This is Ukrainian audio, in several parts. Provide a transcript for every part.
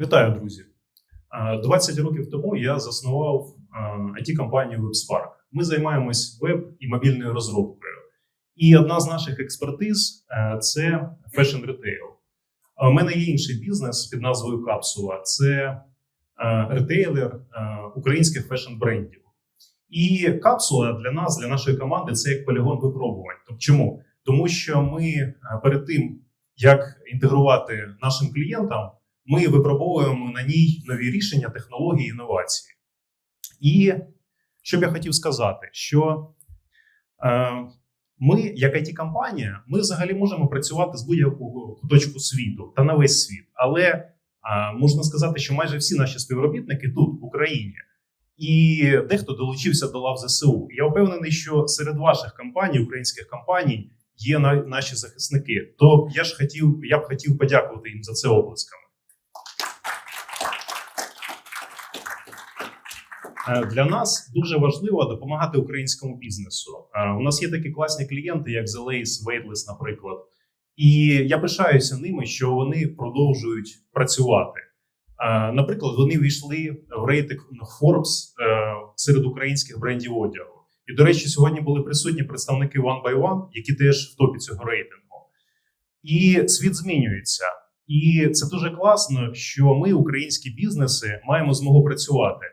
Вітаю, друзі! Е, 20 років тому я заснував it компанію WebSpark. Ми займаємось веб і мобільною розробкою. І одна з наших експертиз е, це Fashion Retail. У мене є інший бізнес під назвою Капсула. Це е, ретейлер е, українських фешн брендів. І капсула для нас, для нашої команди, це як полігон випробувань. Тобто, чому? Тому що ми перед тим, як інтегрувати нашим клієнтам, ми випробовуємо на ній нові рішення, технології, інновації. І що б я хотів сказати, що е, ми, як it компанія ми взагалі можемо працювати з будь-якого куточку світу та на весь світ. Але е, можна сказати, що майже всі наші співробітники тут, в Україні, і дехто долучився до лав ЗСУ. Я впевнений, що серед ваших компаній, українських компаній, є на- наші захисники. То я ж хотів, я б хотів подякувати їм за це оплесками. Для нас дуже важливо допомагати українському бізнесу. Е, У нас є такі класні клієнти, як The Lace, наприклад. І я пишаюся ними, що вони продовжують працювати. Е, Наприклад, вони війшли в рейтинг Forbes е, серед українських брендів одягу. І, до речі, сьогодні були присутні представники One by One, які теж в топі цього рейтингу. І світ змінюється. І це дуже класно, що ми, українські бізнеси, маємо змогу працювати.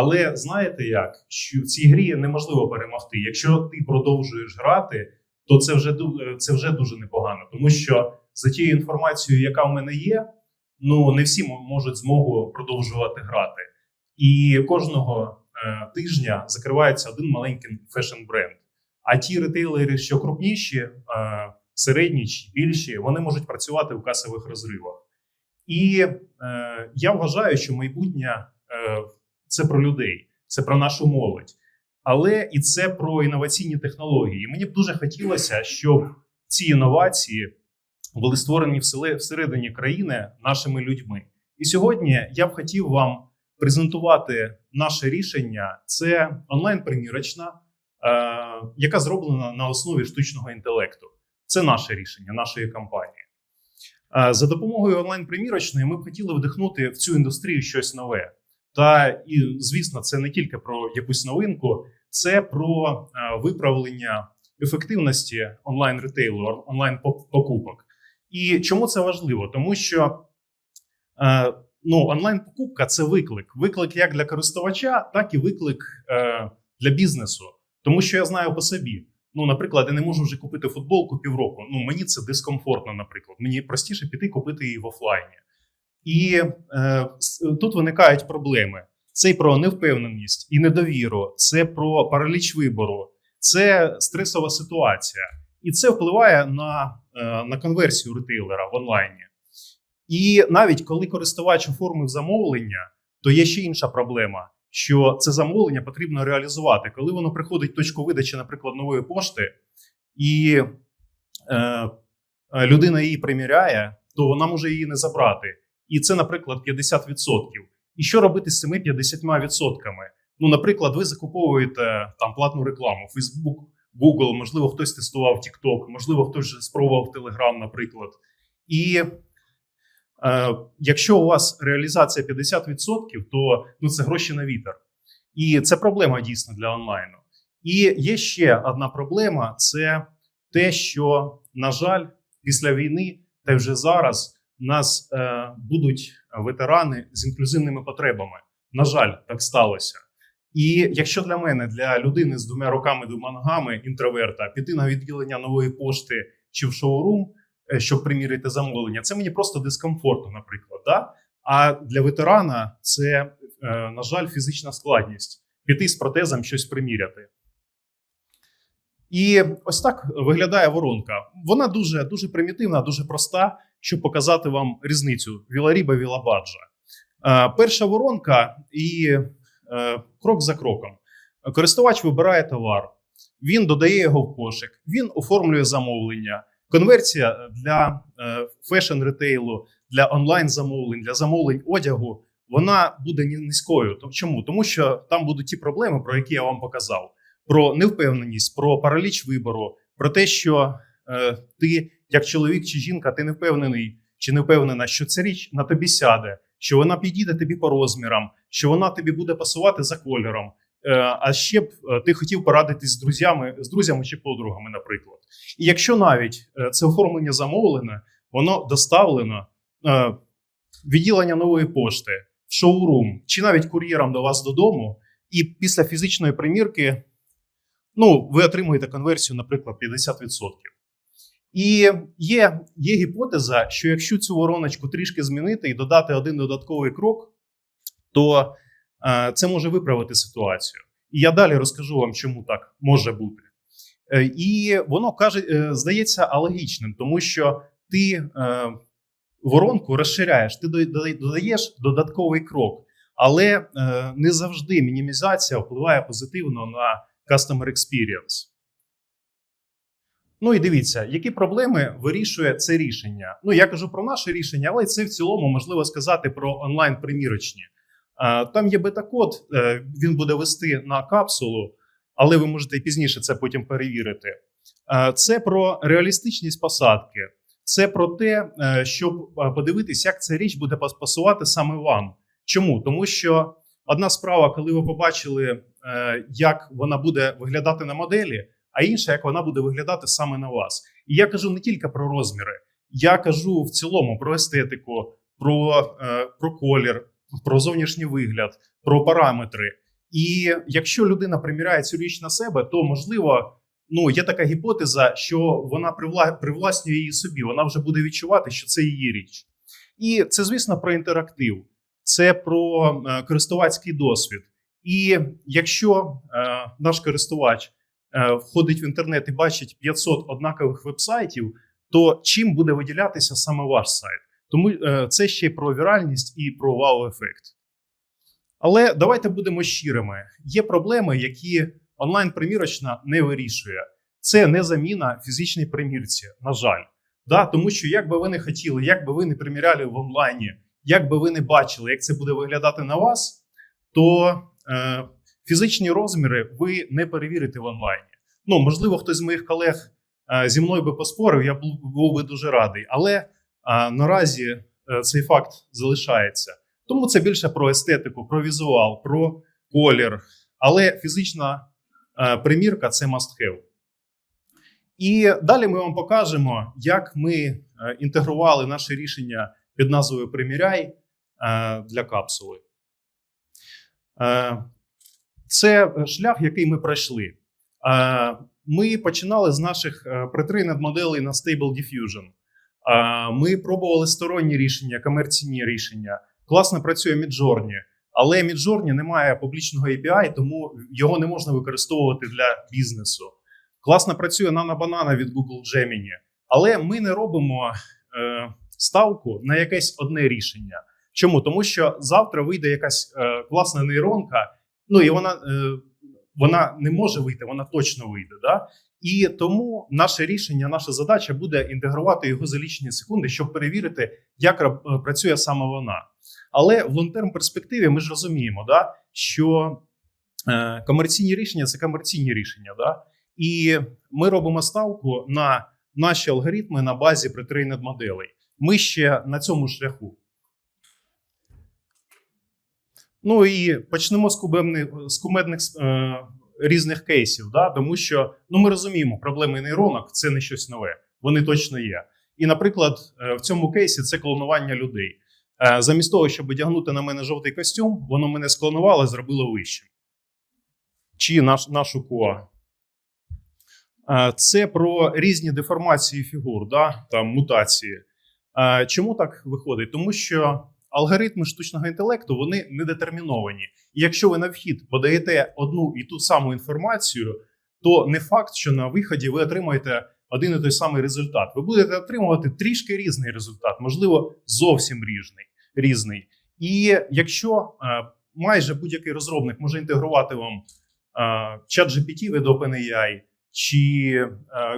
Але знаєте як, що в цій грі неможливо перемогти. Якщо ти продовжуєш грати, то це вже це вже дуже непогано, тому що за тією інформацією, яка в мене є, ну не всі можуть змогу продовжувати грати. І кожного е, тижня закривається один маленький фешн бренд. А ті ретейлери, що крупніші, е, середні чи більші, вони можуть працювати у касових розривах. І е, я вважаю, що майбутнє е, це про людей, це про нашу молодь, але і це про інноваційні технології. Мені б дуже хотілося, щоб ці інновації були створені всередині країни нашими людьми. І сьогодні я б хотів вам презентувати наше рішення. Це онлайн-примірочна, е, яка зроблена на основі штучного інтелекту. Це наше рішення, нашої компанії. Е, За допомогою онлайн-примірочної ми б хотіли вдихнути в цю індустрію щось нове. Та і звісно, це не тільки про якусь новинку, це про е, виправлення ефективності онлайн ретейлу, онлайн покупок. І чому це важливо? Тому що е, ну, онлайн покупка це виклик. Виклик як для користувача, так і виклик е, для бізнесу. Тому що я знаю по собі. Ну, наприклад, я не можу вже купити футболку півроку. Ну мені це дискомфортно, наприклад. Мені простіше піти купити її в офлайні. І е, тут виникають проблеми. Це про невпевненість і недовіру, це про параліч вибору, це стресова ситуація, і це впливає на, е, на конверсію ретейлера в онлайні. І навіть коли користувач оформив замовлення, то є ще інша проблема, що це замовлення потрібно реалізувати. Коли воно приходить в точку видачі, наприклад, нової пошти, і е, людина її приміряє, то вона може її не забрати. І це, наприклад, 50%. І що робити з цими 50%? Ну, наприклад, ви закуповуєте там платну рекламу, Facebook, Google, можливо, хтось тестував TikTok, можливо, хтось спробував Telegram, наприклад. І е, якщо у вас реалізація 50%, то ну, це гроші на вітер. І це проблема дійсно для онлайну. І є ще одна проблема: це те, що, на жаль, після війни та вже зараз нас е, будуть ветерани з інклюзивними потребами. На жаль, так сталося. І якщо для мене, для людини з двома руками, двома ногами, інтроверта, піти на відділення нової пошти чи в шоурум, е, щоб приміряти замовлення, це мені просто дискомфортно, наприклад. Да? А для ветерана це, е, на жаль, фізична складність піти з протезом щось приміряти. І ось так виглядає воронка. Вона дуже, дуже примітивна, дуже проста, щоб показати вам різницю Віларіба Вілабаджа. Е, перша воронка і е, крок за кроком. Користувач вибирає товар, він додає його в кошик, він оформлює замовлення. Конверсія для е, фешн ретейлу, для онлайн замовлень, для замовлень одягу, вона буде низькою. Чому? Тому що там будуть ті проблеми, про які я вам показав: про невпевненість, про параліч вибору, про те, що е, ти, як чоловік чи жінка, ти не впевнений чи не впевнена, що ця річ на тобі сяде, що вона підійде тобі по розмірам, що вона тобі буде пасувати за кольором. Е, А ще б е, ти хотів порадитись з друзями, з друзями чи подругами, наприклад. І якщо навіть е, це оформлення замовлене, воно доставлено відділення нової пошти, в шоурум чи навіть кур'єром до вас додому, і після фізичної примірки ну, ви отримуєте конверсію, наприклад, 50%. І є, є гіпотеза, що якщо цю вороночку трішки змінити і додати один додатковий крок, то е, це може виправити ситуацію. І я далі розкажу вам, чому так може бути. Е, і воно каже, е, здається алогічним, тому що ти е, воронку розширяєш, ти додаєш додатковий крок, але е, не завжди мінімізація впливає позитивно на customer experience. Ну і дивіться, які проблеми вирішує це рішення. Ну я кажу про наше рішення, але це в цілому можливо сказати про онлайн-примірочні. Там є бета-код, е, він буде вести на капсулу, але ви можете пізніше це потім перевірити. Це про реалістичність посадки, це про те, е, щоб е, подивитись, як ця річ буде пас- пасувати саме вам. Чому? Тому що одна справа, коли ви побачили, як вона буде виглядати на моделі, а інша, як вона буде виглядати саме на вас. І я кажу не тільки про розміри, я кажу в цілому про естетику, про, е, про колір, про зовнішній вигляд, про параметри. І якщо людина приміряє цю річ на себе, то можливо. Ну, є така гіпотеза, що вона привласнює її собі, вона вже буде відчувати, що це її річ. І це, звісно, про інтерактив, це про е, користувацький досвід. І якщо е, наш користувач е, входить в інтернет і бачить 500 однакових вебсайтів, то чим буде виділятися саме ваш сайт? Тому е, це ще й про віральність і про вау-ефект. Але давайте будемо щирими: є проблеми, які онлайн-примірочна не вирішує. Це не заміна фізичній примірці, на жаль. Да, тому що як би ви не хотіли, як би ви не приміряли в онлайні, як би ви не бачили, як це буде виглядати на вас, то фізичні розміри ви не перевірите в онлайні. Ну, можливо, хтось з моїх колег е, зі мною би поспорив, я був, би дуже радий. Але е, наразі е, цей факт залишається. Тому це більше про естетику, про візуал, про колір. Але фізична е, примірка це must have. І далі ми вам покажемо, як ми е, інтегрували наше рішення під назвою Приміряй е, для капсули. Е, Це шлях, який ми пройшли. Е, Ми починали з наших притрейнед моделей на Stable Diffusion. Е, Ми пробували сторонні рішення, комерційні рішення. Класно працює Midjourney, але Midjourney не має публічного API, тому його не можна використовувати для бізнесу. Класно працює Nano Banana від Google Gemini, але ми не робимо е, ставку на якесь одне рішення. Чому? Тому що завтра вийде якась е, класна нейронка, ну і вона, е, вона не може вийти, вона точно вийде. Да? І тому наше рішення, наша задача буде інтегрувати його за лічені секунди, щоб перевірити, як е, працює саме вона. Але в лонгтерм перспективі ми ж розуміємо, да, що е, комерційні рішення це комерційні рішення. Да? І ми робимо ставку на наші алгоритми на базі притрейнед моделей. Ми ще на цьому шляху. Ну і почнемо з кубемних з кумедних е, різних кейсів, да? тому що ну, ми розуміємо, проблеми нейронок це не щось нове, вони точно є. І, наприклад, е, в цьому кейсі це клонування людей. Е, замість того, щоб одягнути на мене жовтий костюм, воно мене склонувало і зробило вищим. Чи наш, нашу коа. Е, Це про різні деформації фігур, да? там мутації. Е, Чому так виходить? Тому що алгоритми штучного інтелекту вони недетерміновані. І якщо ви на вхід подаєте одну і ту саму інформацію, то не факт, що на виході ви отримаєте один і той самий результат. Ви будете отримувати трішки різний результат, можливо, зовсім різний. різний. І якщо е, майже будь-який розробник може інтегрувати вам е, чат GPT від OpenAI, чи е,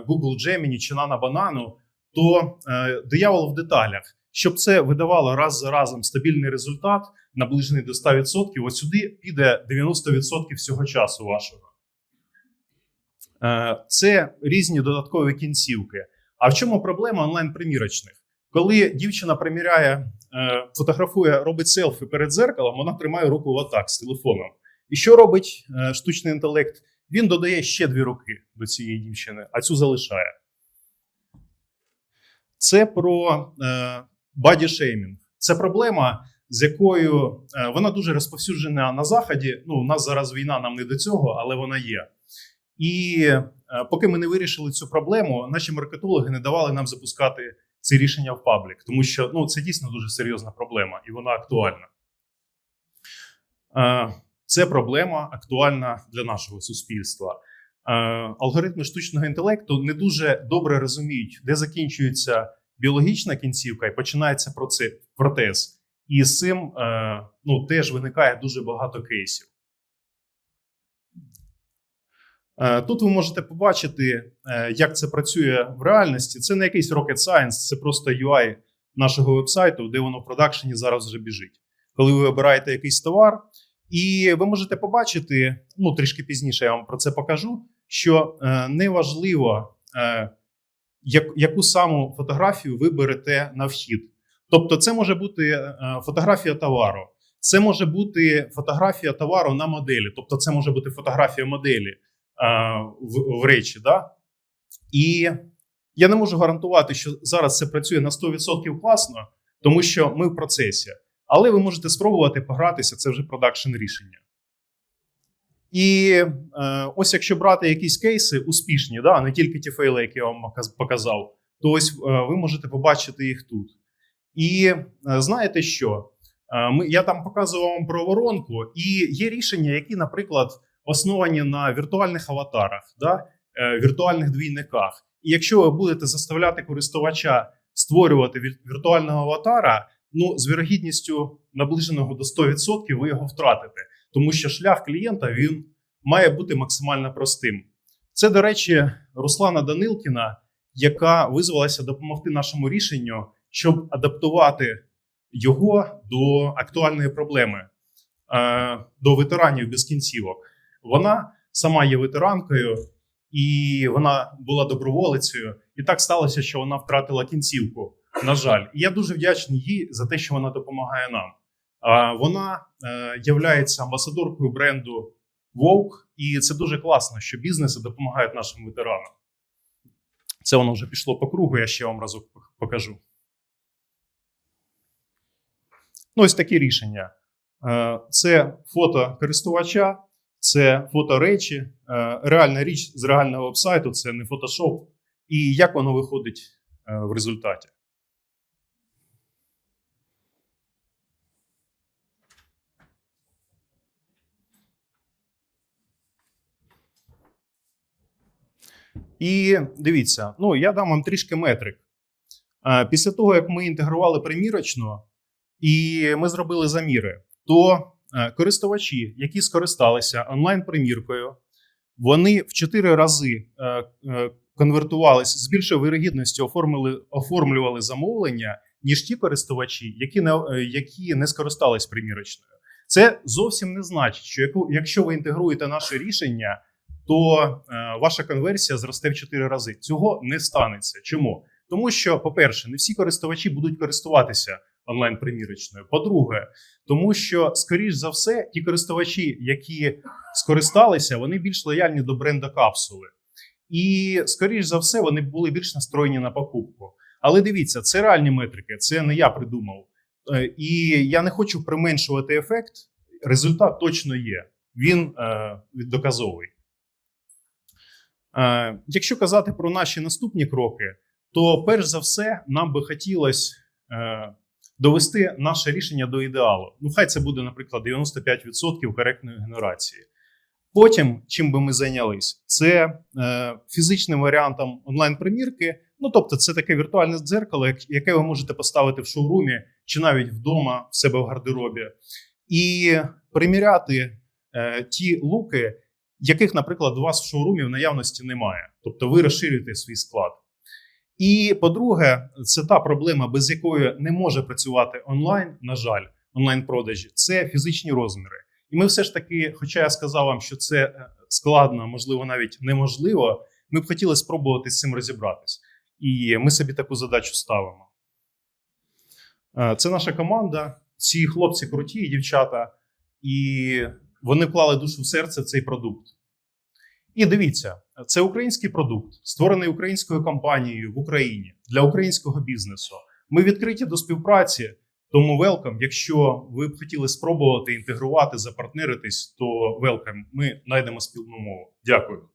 Google Gemini, чи Nano Banana, то е, диявол в деталях. Щоб це видавало раз за разом стабільний результат, наближений до 100%, ось сюди піде 90% всього часу вашого. Е, Це різні додаткові кінцівки. А в чому проблема онлайн-примірочних? Коли дівчина приміряє е, фотографує, робить селфі перед зеркалом, вона тримає руку отак з телефоном. І що робить е, штучний інтелект? Він додає ще дві руки до цієї дівчини, а цю залишає. Це про бодішеймінг. Це проблема, з якою е, вона дуже розповсюджена на заході. Ну, у нас зараз війна, нам не до цього, але вона є. І е, поки ми не вирішили цю проблему, наші маркетологи не давали нам запускати це рішення в паблік, тому що ну, це дійсно дуже серйозна проблема і вона актуальна. Е, Це проблема актуальна для нашого суспільства. Алгоритми штучного інтелекту не дуже добре розуміють, де закінчується біологічна кінцівка і починається протез. І з цим е, ну, теж виникає дуже багато кейсів. Е, Тут ви можете побачити, е, як це працює в реальності. Це не якийсь rocket science, це просто UI нашого вебсайту, де воно в продакшені зараз вже біжить. Коли ви вибираєте якийсь товар, і ви можете побачити, ну трішки пізніше я вам про це покажу, що неважливо, яку саму фотографію ви берете на вхід. Тобто, це може бути е, фотографія товару, це може бути фотографія товару на моделі, тобто, це може бути фотографія моделі а, в, в речі. Да? І я не можу гарантувати, що зараз це працює на 100% класно, тому що ми в процесі. Але ви можете спробувати погратися, це вже продакшн рішення. І е, ось якщо брати якісь кейси успішні, да, не тільки ті фейли, які я вам показав, то ось е, ви можете побачити їх тут. І е, знаєте що? Е, ми, я там показував вам про воронку, і є рішення, які, наприклад, основані на віртуальних аватарах, да, е, віртуальних двійниках. І якщо ви будете заставляти користувача створювати вір- віртуального аватара, ну з вірогідністю наближеного до 100% ви його втратите, тому що шлях клієнта він має бути максимально простим. Це, до речі, Руслана Данилкіна, яка визвалася допомогти нашому рішенню, щоб адаптувати його до актуальної проблеми, е, до ветеранів без кінцівок. Вона сама є ветеранкою, і вона була доброволицею. І так сталося, що вона втратила кінцівку. На жаль, і я дуже вдячний їй за те, що вона допомагає нам. Вона е, являється амбасадоркою бренду Vogue, і це дуже класно, що бізнеси допомагають нашим ветеранам. Це воно вже пішло по кругу, я ще вам разок покажу. Ну, ось такі рішення. Е, Це фото користувача, це фото речі, е, реальна річ з реального вебсайту, це не фотошоп. І як воно виходить в результаті. І дивіться, ну я дам вам трішки метрик. Е, Після того, як ми інтегрували примірочну і ми зробили заміри, то е, користувачі, які скористалися онлайн-приміркою, вони в 4 рази е, конвертувалися з більшою вирогідністю оформили, оформлювали замовлення, ніж ті користувачі, які не, які не скористались примірочною. Це зовсім не значить, що якщо ви інтегруєте наше рішення, то е, ваша конверсія зросте в 4 рази. Цього не станеться. Чому? Тому що, по-перше, не всі користувачі будуть користуватися онлайн-примірочною. По-друге, тому що, скоріш за все, ті користувачі, які скористалися, вони більш лояльні до бренда капсули. І, скоріш за все, вони були більш настроєні на покупку. Але дивіться, це реальні метрики, це не я придумав. Е, І я не хочу применшувати ефект. Результат точно є. Він е, доказовий. Е, Якщо казати про наші наступні кроки, то перш за все нам би хотілося е, довести наше рішення до ідеалу. Ну, хай це буде, наприклад, 95% коректної генерації. Потім, чим би ми зайнялись, це е, фізичним варіантом онлайн-примірки. Ну, тобто, це таке віртуальне дзеркало, яке ви можете поставити в шоурумі чи навіть вдома в себе в гардеробі, і приміряти е, ті луки, яких, наприклад, у вас в шоурумі в наявності немає. Тобто ви розширюєте свій склад. І по-друге, це та проблема, без якої не може працювати онлайн, на жаль, онлайн-продажі, це фізичні розміри. І ми все ж таки, хоча я сказав вам, що це е, складно, можливо, навіть неможливо, ми б хотіли спробувати з цим розібратись. І ми собі таку задачу ставимо. Е, Це наша команда. Ці хлопці круті, дівчата, і вони вклали душу в серце в цей продукт. І дивіться, це український продукт, створений українською компанією в Україні для українського бізнесу. Ми відкриті до співпраці, тому велкам. Якщо ви б хотіли спробувати інтегрувати, запартнеритись, то велкам. Ми знайдемо спільну мову. Дякую.